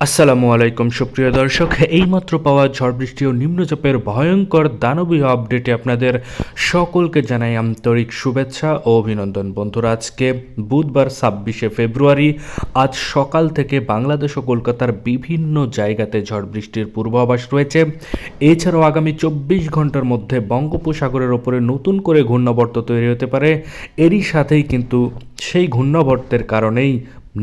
আসসালামু আলাইকুম, সুপ্রিয় দর্শক। এইমাত্র পাওয়া ঝড় বৃষ্টি ও নিম্নচাপের ভয়ঙ্কর দানবীয় আপডেটে আপনাদের সকলকে জানাই আন্তরিক শুভেচ্ছা ও অভিনন্দন। বন্ধুরা, আজকে বুধবার, ছাব্বিশে ফেব্রুয়ারি, আজ সকাল থেকে বাংলাদেশ ও কলকাতার বিভিন্ন জায়গাতে ঝড় বৃষ্টির পূর্বাভাস রয়েছে। এছাড়াও আগামী চব্বিশ ঘণ্টার মধ্যে বঙ্গোপসাগরের ওপরে নতুন করে ঘূর্ণাবর্ত তৈরি হতে পারে। এরই সাথেই কিন্তু সেই ঘূর্ণাবর্তের কারণেই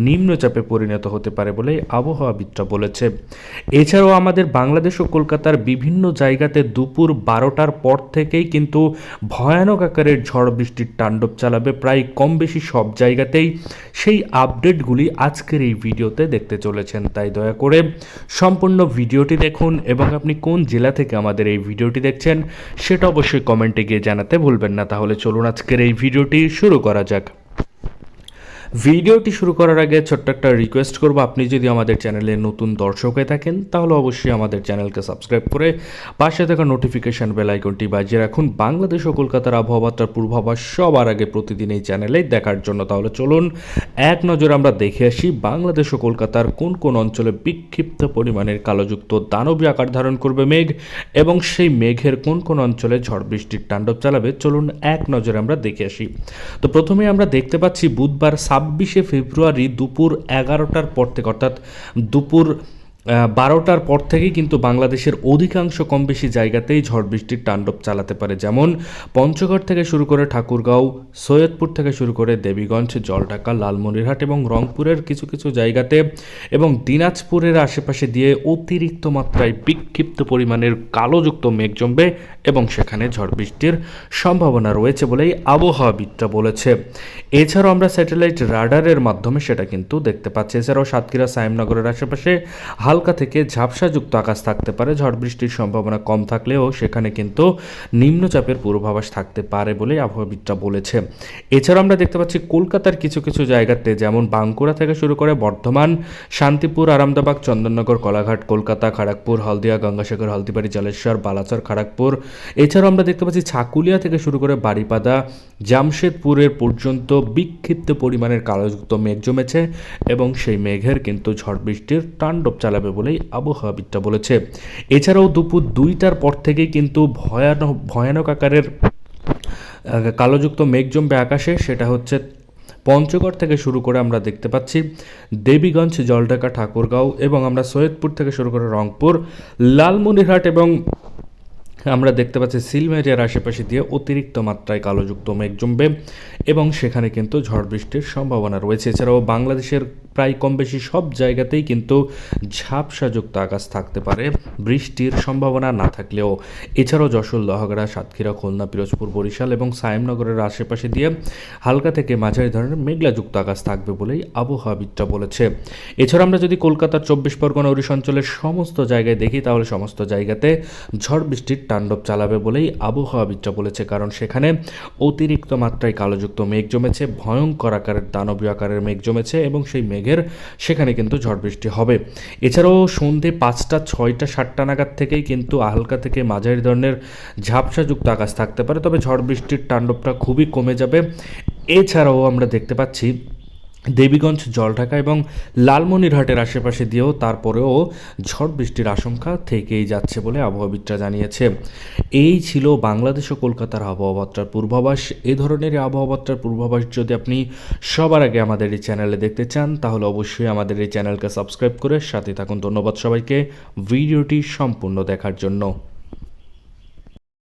নিম্নচাপে পরিণত হতে পারে বলে আবহাওয়াবিদরা বলেছে। এছাড়াও আমাদের বাংলাদেশ ও কলকাতার বিভিন্ন জায়গাতে দুপুর বারোটার পর থেকেই কিন্তু ভয়ানক আকারের ঝড় বৃষ্টির তাণ্ডব চালাবে প্রায় কম বেশি সব জায়গাতেই। সেই আপডেটগুলি আজকের এই ভিডিওতে দেখতে চলেছেন, তাই দয়া করে সম্পূর্ণ ভিডিওটি দেখুন এবং আপনি কোন জেলা থেকে আমাদের এই ভিডিওটি দেখছেন সেটা অবশ্যই কমেন্টে গিয়ে জানাতে ভুলবেন না। তাহলে চলুন আজকের এই ভিডিওটি শুরু করা যাক। ভিডিওটি শুরু করার আগে ছোট্ট একটা রিকোয়েস্ট করব। আপনি যদি আমাদের চ্যানেলে নতুন দর্শক হয়ে থাকেন, তাহলে অবশ্যই আমাদের চ্যানেলকে সাবস্ক্রাইব করে পাশে থাকা নোটিফিকেশান বেল আইকনটি বাজিয়ে রাখুন। বাংলাদেশ ও কলকাতার আবহাওয়াটার পূর্বাভাস সবার আগে প্রতিদিন এই চ্যানেলে দেখার জন্য। তাহলে চলুন এক নজর আমরা দেখে আসি, বাংলাদেশ ও কলকাতার কোন কোন অঞ্চলে বিক্ষিপ্ত পরিমাণের কালোযুক্ত দানবী আকার ধারণ করবে মেঘ এবং সেই মেঘের কোন কোন অঞ্চলে ঝড় বৃষ্টির তাণ্ডব চালাবে? চলুন এক নজরে আমরা দেখে আসি। তো প্রথমে আমরা দেখতে পাচ্ছি, বুধবার ছাব্বিশে ফেব্রুয়ারি দুপুর এগারোটার পর থেকে অর্থাৎ দুপুর বারোটার পর থেকেই কিন্তু বাংলাদেশের অধিকাংশ কম বেশি জায়গাতেই ঝড় বৃষ্টির তাণ্ডব চালাতে পারে। যেমন পঞ্চগড় থেকে শুরু করে ঠাকুরগাঁও, সৈয়দপুর থেকে শুরু করে দেবীগঞ্জ, জলঢাকা, লালমনিরহাট এবং রংপুরের কিছু কিছু জায়গাতে এবং দিনাজপুরের আশেপাশে দিয়ে অতিরিক্ত মাত্রায় বিক্ষিপ্ত পরিমাণের কালোযুক্ত মেঘ জমবে এবং সেখানে ঝড় বৃষ্টির সম্ভাবনা রয়েছে বলেই আবহাওয়াবিদরা বলেছে। এছাড়াও আমরা স্যাটেলাইট রাডারের মাধ্যমে সেটা কিন্তু দেখতে পাচ্ছি। এছাড়াও সাতক্ষীরা সাইমনগরের আশেপাশে হালকা থেকে ঝাপসাযুক্ত আকাশ থাকতে পারে। ঝড় বৃষ্টির সম্ভাবনা কম থাকলেও সেখানে কিন্তু নিম্নচাপের পূর্বাভাস থাকতে পারে বলে আবহাওয়াবিদরা বলেছে। এছাড়া আমরা দেখতে পাচ্ছি কলকাতার কিছু কিছু জায়গাতে যেমন বাঁকুড়া থেকে শুরু করে বর্ধমান, শান্তিপুর আরামদাবাগ চন্দননগর, কলাঘাট, কলকাতা, খড়গপুর, হলদিয়া, গঙ্গাসাগর, হলদিবাড়ি, জলেশ্বর, বালাচর, খড়গপুর। এছাড়াও আমরা দেখতে পাচ্ছি ছাকুলিয়া থেকে শুরু করে বাড়িপাদা জামশেদপুরের পর্যন্ত বিক্ষিপ্ত পরিমাণের কালোযুক্ত মেঘ জমেছে এবং সেই মেঘের কিন্তু ঝড় বৃষ্টির তাণ্ডব চালাবে বলেই আবহাওয়াবিদরা বলেছে। এছাড়াও দুপুর দুইটার পর থেকেই কিন্তু ভয়ানক ভয়ানক আকারের কালোযুক্ত মেঘ জমবে আকাশে, সেটা হচ্ছে পঞ্চগড় থেকে শুরু করে আমরা দেখতে পাচ্ছি দেবীগঞ্জ, জলঢাকা, ঠাকুরগাঁও এবং আমরা সৈয়দপুর থেকে শুরু করে রংপুর, লালমনিরহাট এবং আমরা দেখতে পাচ্ছি সিলমেরিয়ার আশেপাশে দিয়ে অতিরিক্ত মাত্রায় কালোযুক্ত মেঘ জমবে এবং সেখানে কিন্তু ঝড় বৃষ্টির সম্ভাবনা রয়েছে। এছাড়াও বাংলাদেশের প্রায় কম বেশি সব জায়গাতেই কিন্তু ঝাপসাযুক্ত আকাশ থাকতে পারে, বৃষ্টির সম্ভাবনা না থাকলেও। এছাড়াও যশোর, লহগড়া, সাতক্ষীরা, খুলনা, পিরোজপুর, বরিশাল এবং সায়েমনগরের আশেপাশে দিয়ে হালকা থেকে মাঝারি ধরনের মেঘলাযুক্ত আকাশ থাকবে বলেই আবহাওয়াবিদরা বলেছে। এছাড়া আমরা যদি কলকাতার চব্বিশ পরগনা ওড়িশ অঞ্চলের সমস্ত জায়গায় দেখি, তাহলে সমস্ত জায়গাতে ঝড় বৃষ্টির তাণ্ডব চালাবে বলেই আবহাওয়াবিদরা বলেছে, কারণ সেখানে অতিরিক্ত মাত্রায় কালোযুক্ত মেঘ জমেছে, ভয়ঙ্কর আকারের দানবীয় আকারের মেঘ জমেছে এবং সেই মেঘের সেখানে কিন্তু ঝড় বৃষ্টি হবে। এছাড়াও সন্ধে পাঁচটা, ছয়টা, সাতটা নাগাদ থেকেই কিন্তু হালকা থেকে মাঝারি ধরনের ঝাপসাযুক্ত আকাশ থাকতে পারে, তবে ঝড় বৃষ্টির তাণ্ডবটা খুবই কমে যাবে। এছাড়াও আমরা দেখতে পাচ্ছি দেবীগঞ্জ, জলঢাকা এবং লালমনিরহাটের আশেপাশে দিয়েও তারপরেও ঝড় বৃষ্টির আশঙ্কা থেকেই যাচ্ছে বলে আবহাওয়াবিদরা জানিয়েছে। এই ছিল বাংলাদেশ ও কলকাতার আবহাওয়াবার্তার পূর্বাভাস। এ ধরনের আবহাওয়াবার্তার পূর্বাভাস যদি আপনি সবার আগে আমাদের এই চ্যানেলে দেখতে চান, তাহলে অবশ্যই আমাদের এই চ্যানেলকে সাবস্ক্রাইব করে সাথে থাকুন। ধন্যবাদ সবাইকে ভিডিওটি সম্পূর্ণ দেখার জন্য।